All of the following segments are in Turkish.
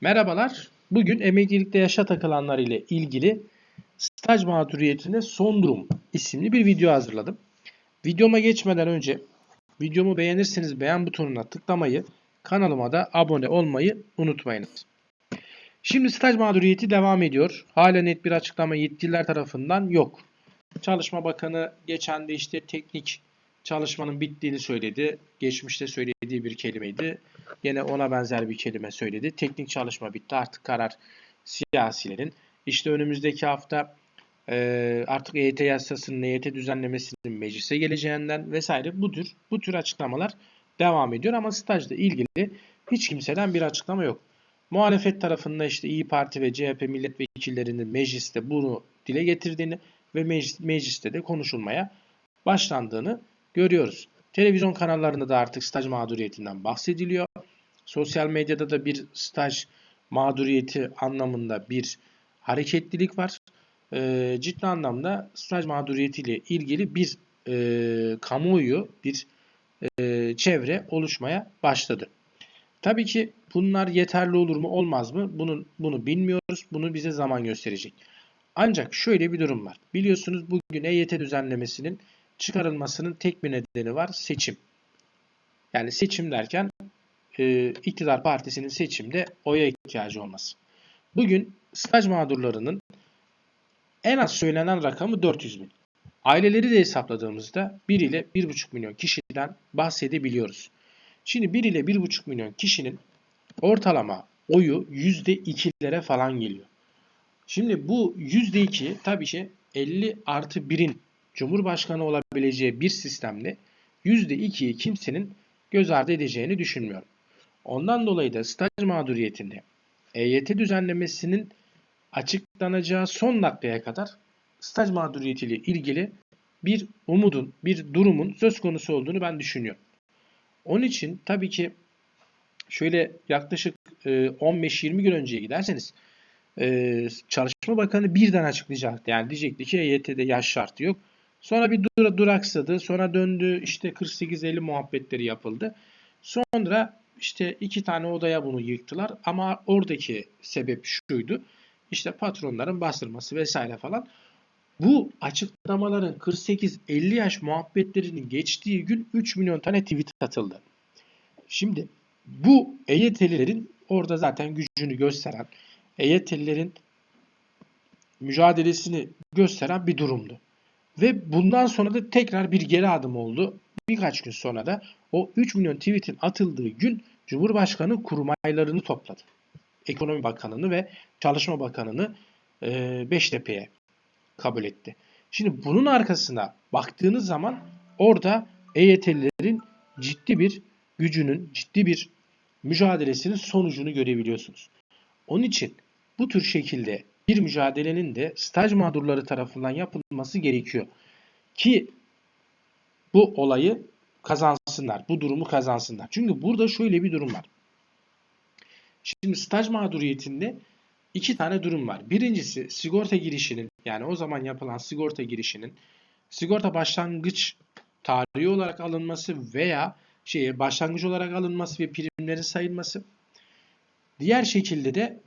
Merhabalar. Bugün emeklilikte yaşa takılanlar ile ilgili staj mağduriyetine son durum isimli bir video hazırladım. Videoma geçmeden önce videomu beğenirseniz beğen butonuna tıklamayı, kanalıma da abone olmayı unutmayınız. Şimdi staj mağduriyeti devam ediyor. Hala net bir açıklama yetkililer tarafından yok. Çalışma Bakanı geçen de işte teknik çalışmanın bittiğini söyledi. Geçmişte söylediği bir kelimeydi. Yine ona benzer bir kelime söyledi. Teknik çalışma bitti. Artık karar siyasilerin. İşte önümüzdeki hafta e, artık EYT yasasının EYT düzenlemesinin meclise geleceğinden vesaire bu tür bu tür açıklamalar devam ediyor ama stajla ilgili hiç kimseden bir açıklama yok. Muhalefet tarafında işte İyi Parti ve CHP milletvekillerinin mecliste bunu dile getirdiğini ve meclis, mecliste de konuşulmaya başlandığını görüyoruz. Televizyon kanallarında da artık staj mağduriyetinden bahsediliyor. Sosyal medyada da bir staj mağduriyeti anlamında bir hareketlilik var. E, ciddi anlamda staj mağduriyetiyle ilgili bir e, kamuoyu, bir e, çevre oluşmaya başladı. Tabii ki bunlar yeterli olur mu olmaz mı? Bunu, bunu bilmiyoruz. Bunu bize zaman gösterecek. Ancak şöyle bir durum var. Biliyorsunuz bugün EYT düzenlemesinin çıkarılmasının tek bir nedeni var. Seçim. Yani seçim derken e, iktidar partisinin seçimde oya ihtiyacı olması. Bugün staj mağdurlarının en az söylenen rakamı 400 bin. Aileleri de hesapladığımızda 1 ile 1,5 milyon kişiden bahsedebiliyoruz. Şimdi 1 ile 1,5 milyon kişinin ortalama oyu %2'lere falan geliyor. Şimdi bu %2 tabii ki 50 artı 1'in Cumhurbaşkanı olabileceği bir sistemde %2'yi kimsenin göz ardı edeceğini düşünmüyorum. Ondan dolayı da staj mağduriyetinde EYT düzenlemesinin açıklanacağı son dakikaya kadar staj mağduriyetiyle ilgili bir umudun, bir durumun söz konusu olduğunu ben düşünüyorum. Onun için tabii ki şöyle yaklaşık 15-20 gün önceye giderseniz Çalışma Bakanı birden açıklayacaktı. Yani diyecekti ki EYT'de yaş şartı yok. Sonra bir dur duraksadı. Sonra döndü işte 48-50 muhabbetleri yapıldı. Sonra işte iki tane odaya bunu yıktılar. Ama oradaki sebep şuydu. İşte patronların bastırması vesaire falan. Bu açıklamaların 48-50 yaş muhabbetlerinin geçtiği gün 3 milyon tane tweet atıldı. Şimdi bu EYT'lilerin orada zaten gücünü gösteren, EYT'lilerin mücadelesini gösteren bir durumdu. Ve bundan sonra da tekrar bir geri adım oldu. Birkaç gün sonra da o 3 milyon tweetin atıldığı gün Cumhurbaşkanı kurmaylarını topladı. Ekonomi Bakanı'nı ve Çalışma Bakanı'nı e, Beştepe'ye kabul etti. Şimdi bunun arkasına baktığınız zaman orada EYT'lilerin ciddi bir gücünün, ciddi bir mücadelesinin sonucunu görebiliyorsunuz. Onun için bu tür şekilde bir mücadelenin de staj mağdurları tarafından yapılması gerekiyor. Ki bu olayı kazansınlar, bu durumu kazansınlar. Çünkü burada şöyle bir durum var. Şimdi staj mağduriyetinde iki tane durum var. Birincisi sigorta girişinin yani o zaman yapılan sigorta girişinin sigorta başlangıç tarihi olarak alınması veya şeye başlangıç olarak alınması ve primlerin sayılması. Diğer şekilde de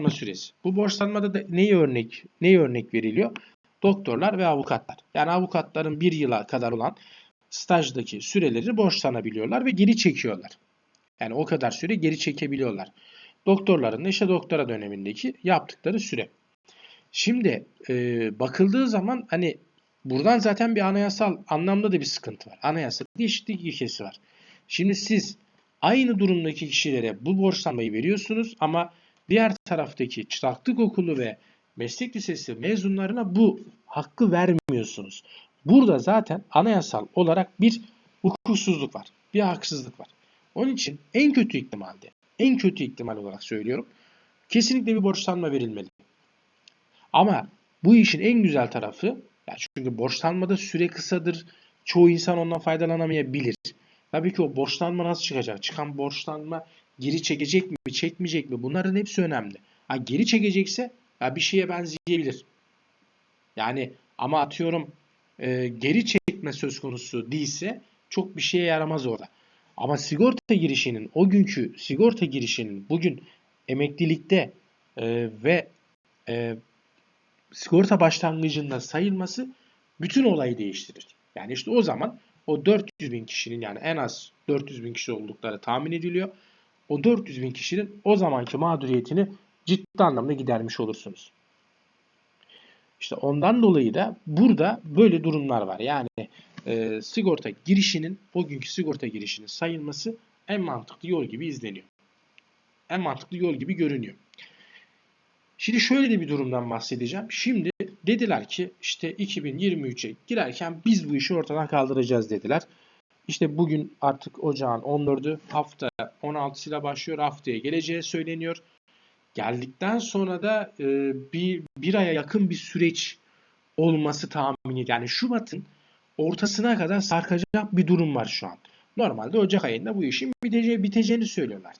borçlanma süresi. Bu borçlanmada da neyi örnek neyi örnek veriliyor? Doktorlar ve avukatlar. Yani avukatların bir yıla kadar olan stajdaki süreleri borçlanabiliyorlar ve geri çekiyorlar. Yani o kadar süre geri çekebiliyorlar. Doktorların da doktora dönemindeki yaptıkları süre. Şimdi e, bakıldığı zaman hani buradan zaten bir anayasal anlamda da bir sıkıntı var. Anayasal eşitlik ilkesi var. Şimdi siz aynı durumdaki kişilere bu borçlanmayı veriyorsunuz ama diğer taraftaki çıraklık okulu ve meslek lisesi mezunlarına bu hakkı vermiyorsunuz. Burada zaten anayasal olarak bir hukuksuzluk var. Bir haksızlık var. Onun için en kötü ihtimalde, en kötü ihtimal olarak söylüyorum. Kesinlikle bir borçlanma verilmeli. Ama bu işin en güzel tarafı, yani çünkü borçlanmada süre kısadır. Çoğu insan ondan faydalanamayabilir. Tabii ki o borçlanma nasıl çıkacak? Çıkan borçlanma geri çekecek mi, çekmeyecek mi? Bunların hepsi önemli. Ha, geri çekecekse ya bir şeye benzeyebilir. Yani ama atıyorum e, geri çekme söz konusu değilse çok bir şeye yaramaz orada. Ama sigorta girişinin o günkü sigorta girişinin bugün emeklilikte e, ve e, sigorta başlangıcında sayılması bütün olayı değiştirir. Yani işte o zaman o 400 bin kişinin yani en az 400 bin kişi oldukları tahmin ediliyor. O 400 bin kişinin o zamanki mağduriyetini ciddi anlamda gidermiş olursunuz. İşte ondan dolayı da burada böyle durumlar var. Yani e, sigorta girişinin, o günkü sigorta girişinin sayılması en mantıklı yol gibi izleniyor. En mantıklı yol gibi görünüyor. Şimdi şöyle de bir durumdan bahsedeceğim. Şimdi dediler ki işte 2023'e girerken biz bu işi ortadan kaldıracağız dediler. İşte bugün artık ocağın 14'ü hafta 16'sıyla başlıyor. Haftaya geleceği söyleniyor. Geldikten sonra da e, bir, bir aya yakın bir süreç olması tahmini. Yani Şubat'ın ortasına kadar sarkacak bir durum var şu an. Normalde Ocak ayında bu işin biteceği, biteceğini söylüyorlar.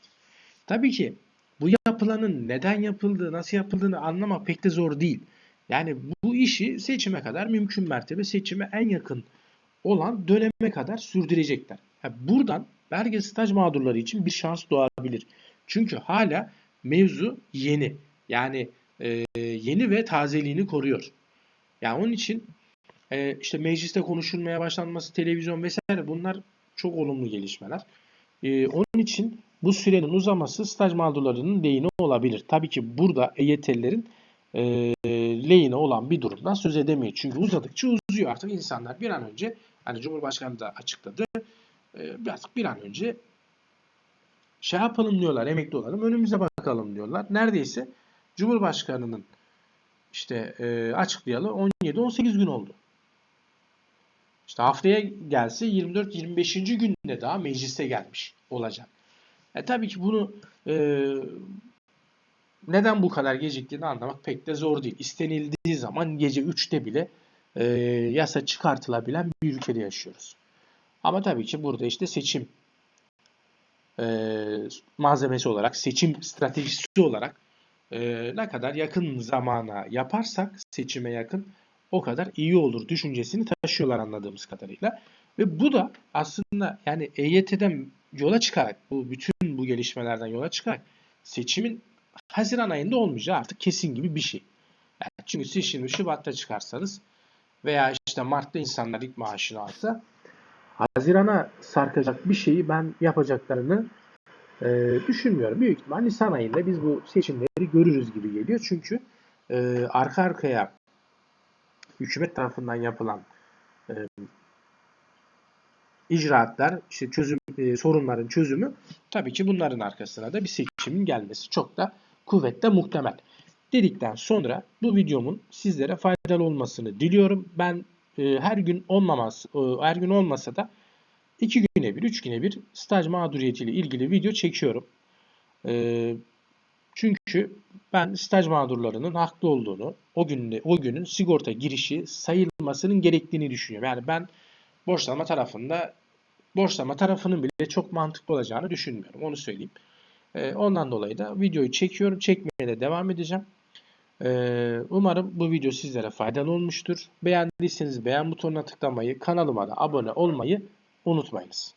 Tabii ki bu yapılanın neden yapıldığı, nasıl yapıldığını anlamak pek de zor değil. Yani bu işi seçime kadar mümkün mertebe seçime en yakın olan döneme kadar sürdürecekler. Yani buradan belge staj mağdurları için bir şans doğabilir. Çünkü hala mevzu yeni. Yani e, yeni ve tazeliğini koruyor. Yani onun için e, işte mecliste konuşulmaya başlanması, televizyon vesaire bunlar çok olumlu gelişmeler. E, onun için bu sürenin uzaması staj mağdurlarının lehine olabilir. Tabii ki burada EYT'lilerin e, lehine olan bir durumdan söz edemeyiz. Çünkü uzadıkça uzuyor artık insanlar bir an önce hani Cumhurbaşkanı da açıkladı e, artık bir an önce şey yapalım diyorlar emekli olalım önümüze bakalım diyorlar. Neredeyse Cumhurbaşkanı'nın işte e, açıklayalı 17-18 gün oldu. İşte haftaya gelse 24-25. günde daha meclise gelmiş olacak. E, tabii ki bunu e, neden bu kadar geciktiğini anlamak pek de zor değil. İstenildiği zaman gece 3'te bile e, yasa çıkartılabilen bir ülkede yaşıyoruz. Ama tabii ki burada işte seçim e, malzemesi olarak, seçim stratejisi olarak e, ne kadar yakın zamana yaparsak seçime yakın o kadar iyi olur düşüncesini taşıyorlar anladığımız kadarıyla. Ve bu da aslında yani EYT'den yola çıkarak bu bütün bu gelişmelerden yola çıkarak seçimin Haziran ayında olmayacağı artık kesin gibi bir şey. Yani çünkü siz şimdi Şubat'ta çıkarsanız veya işte Mart'ta insanlar ilk maaşını alsa Haziran'a sarkacak bir şeyi ben yapacaklarını e, düşünmüyorum. Büyük ihtimal Nisan ayında biz bu seçimleri görürüz gibi geliyor. Çünkü e, arka arkaya hükümet tarafından yapılan e, icraatlar, işte çözüm e, sorunların çözümü tabii ki bunların arkasına da bir seçimin gelmesi çok da kuvvetle muhtemel. Dedikten sonra bu videomun sizlere faydalı olmasını diliyorum. Ben e, her gün olmamaz, e, her gün olmasa da 2 güne bir, 3 güne bir staj mağduriyetiyle ilgili video çekiyorum. E, çünkü ben staj mağdurlarının haklı olduğunu, o günde o günün sigorta girişi sayılmasının gerektiğini düşünüyorum. Yani ben borçlama tarafında borçlama tarafının bile çok mantıklı olacağını düşünmüyorum. Onu söyleyeyim. E, ondan dolayı da videoyu çekiyorum. Çekmeye de devam edeceğim. E, umarım bu video sizlere faydalı olmuştur. Beğendiyseniz beğen butonuna tıklamayı, kanalıma da abone olmayı unutmayınız.